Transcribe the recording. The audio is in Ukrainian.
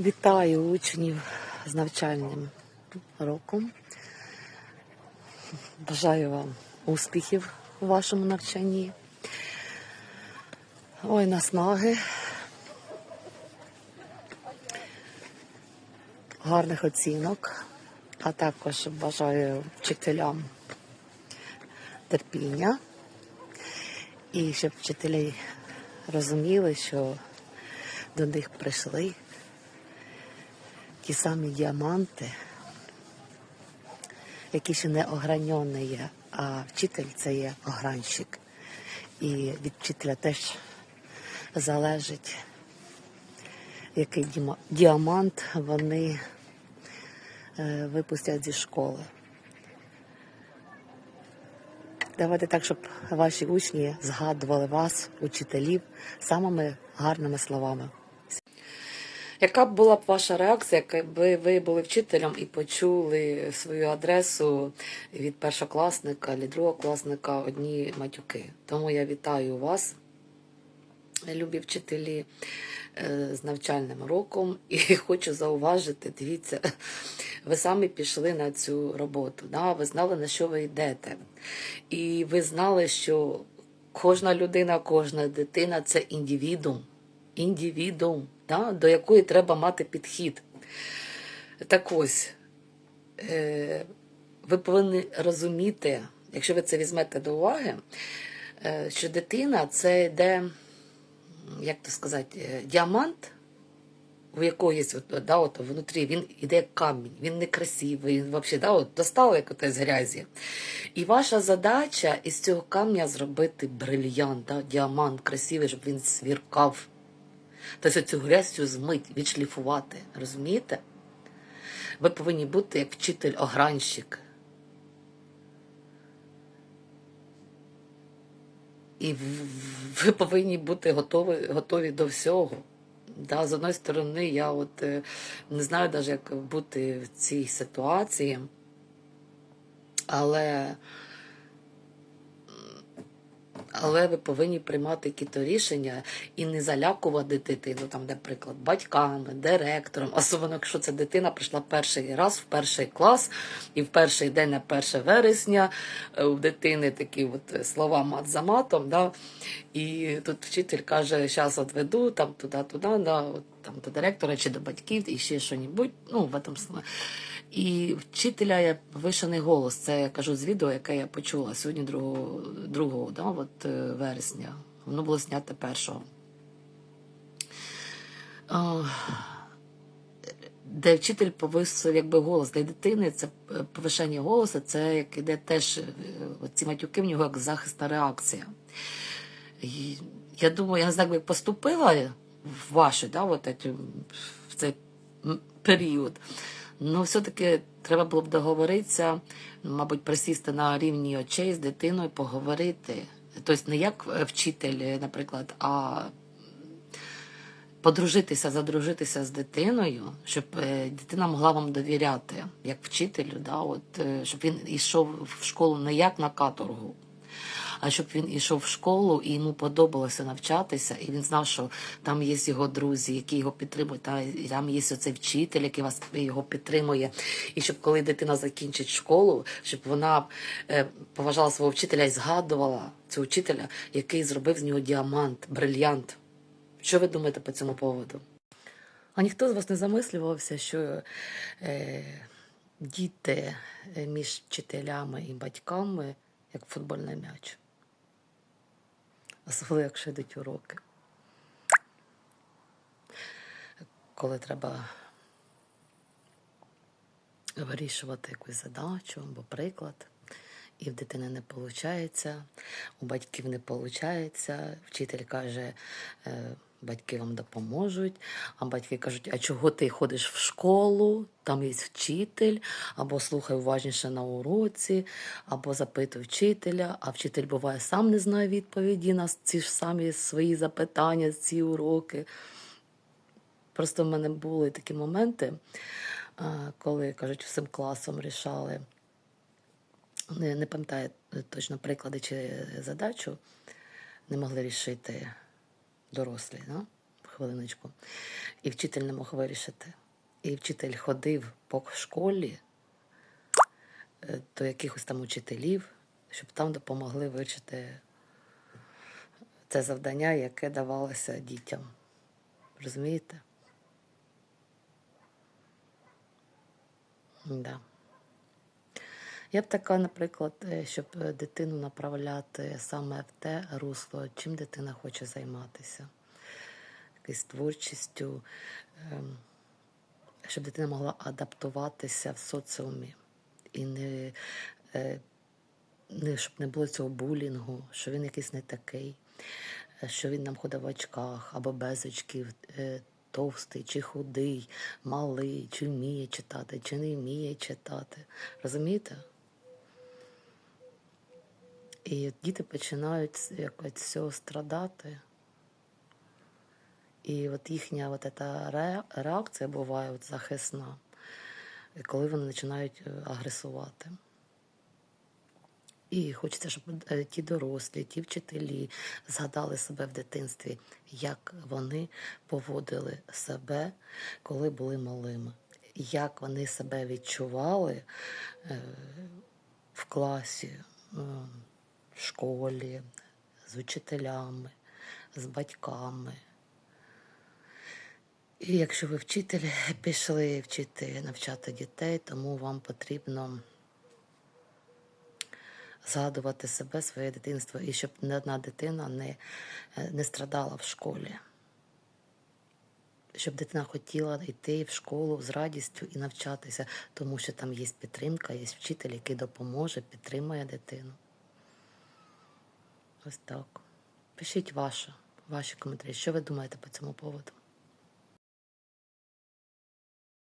Вітаю учнів з навчальним роком. Бажаю вам успіхів у вашому навчанні. Ой, наснаги. Гарних оцінок, а також бажаю вчителям терпіння і щоб вчителі розуміли, що до них прийшли ті самі діаманти, які ще не огранені є, а вчитель це є огранщик. І від вчителя теж залежить, який діамант вони е, випустять зі школи. Давайте так, щоб ваші учні згадували вас, учителів, самими гарними словами. Яка б була б ваша реакція, якби ви були вчителем і почули свою адресу від першокласника чи другого класника одні матюки? Тому я вітаю вас, любі вчителі, е, з навчальним роком. І хочу зауважити, дивіться, ви самі пішли на цю роботу. Да? Ви знали, на що ви йдете. І ви знали, що кожна людина, кожна дитина це індивідум. Індивідум, да? до якої треба мати підхід. Так ось, е, ви повинні розуміти, якщо ви це візьмете до уваги, е, що дитина це йде, як то сказати, е, діамант, у якоїсь от, да, от, внутрі, він іде як камінь, він не красивий, він взагалі да, от, достав як оте з грязі. І ваша задача із цього камня зробити брильянт, да, діамант красивий, щоб він свіркав. Тобто цю грязь цю змить, відшліфувати. Розумієте? Ви повинні бути як вчитель-огранщик. І ви повинні бути готові, готові до всього. Да, з одної сторони, я от е, не знаю навіть, як бути в цій ситуації, але, але ви повинні приймати якісь рішення і не залякувати дитину, там, наприклад, батьками, директором, особливо, якщо ця дитина прийшла перший раз в перший клас, і в перший день на 1 вересня е, у дитини такі от слова мат за матом, да, і тут вчитель каже, зараз відведу там туди-туди, да, там, до директора чи до батьків, і ще що-небудь, ну, в этом смысле. І вчителя є повишений голос. Це я кажу з відео, яке я почула сьогодні 2, 2 да, от, е, вересня. Воно було знято першого. А, Де вчитель повисив якби голос для дитини, це е, повишення голосу, це як іде теж е, ці матюки в нього як захисна реакція. І я думаю, я не знаю, як поступила в вашу, да, в цей період. Ну, все-таки треба було б договоритися, мабуть, присісти на рівні очей з дитиною, поговорити. Тобто не як е, вчитель, е, наприклад, а подружитися, задружитися з дитиною, щоб е, дитина могла вам довіряти як вчителю, да, от, щоб він йшов в школу не як на каторгу, а щоб він ішов в школу і йому подобалося навчатися, і він знав, що там є його друзі, які його підтримують, та там є оцей вчитель, який вас його підтримує. І щоб коли дитина закінчить школу, щоб вона е, поважала свого вчителя і згадувала цього вчителя, який зробив з нього діамант, брильянт. Що ви думаєте по цьому поводу? А ніхто з вас не замислювався, що е, діти е, між вчителями і батьками як футбольний м'яч. Особливо, якщо йдуть уроки. Коли треба вирішувати якусь задачу або приклад, і в дитини не виходить, у батьків не виходить. Вчитель каже, е, батьки вам допоможуть, а батьки кажуть, а чого ти ходиш в школу, там є вчитель, або слухай уважніше на уроці, або запитуй вчителя, а вчитель буває сам не знає відповіді на ці ж самі свої запитання, ці уроки. Просто в мене були такі моменти, коли, кажуть, всім класом рішали. Не, не пам'ятаю точно приклади чи задачу, не могли рішити дорослі. Да? хвилиночку, і вчитель не мог вирішити. І вчитель ходив по школі е, до якихось там учителів, щоб там допомогли вивчити це завдання, яке давалося дітям. Розумієте? Да. Я б така, наприклад, е, щоб е, дитину направляти саме в те русло, чим дитина хоче займатися, якоюсь творчістю, ем, щоб дитина могла адаптуватися в соціумі і не, е, не щоб не було цього булінгу, що він якийсь не такий, що він нам ходить в очках або без очків, товстий чи худий, малий, чи вміє читати, чи не вміє читати. Розумієте? І діти починають якось цього страдати. І от їхня от ре- реакція буває от захисна, коли вони починають е, агресувати. І хочеться, щоб е, ті дорослі, ті вчителі згадали себе в дитинстві, як вони поводили себе, коли були малими, як вони себе відчували е, в класі, в школі, з учителями, з батьками. І якщо ви вчитель пішли вчити, навчати дітей, тому вам потрібно згадувати себе, своє дитинство, і щоб не одна дитина не, е, не страдала в школі. Щоб дитина хотіла йти в школу з радістю і навчатися, тому що там є підтримка, є вчитель, який допоможе, підтримує дитину. Ось так. Пишіть ваше, ваші коментарі, що ви думаєте по цьому поводу.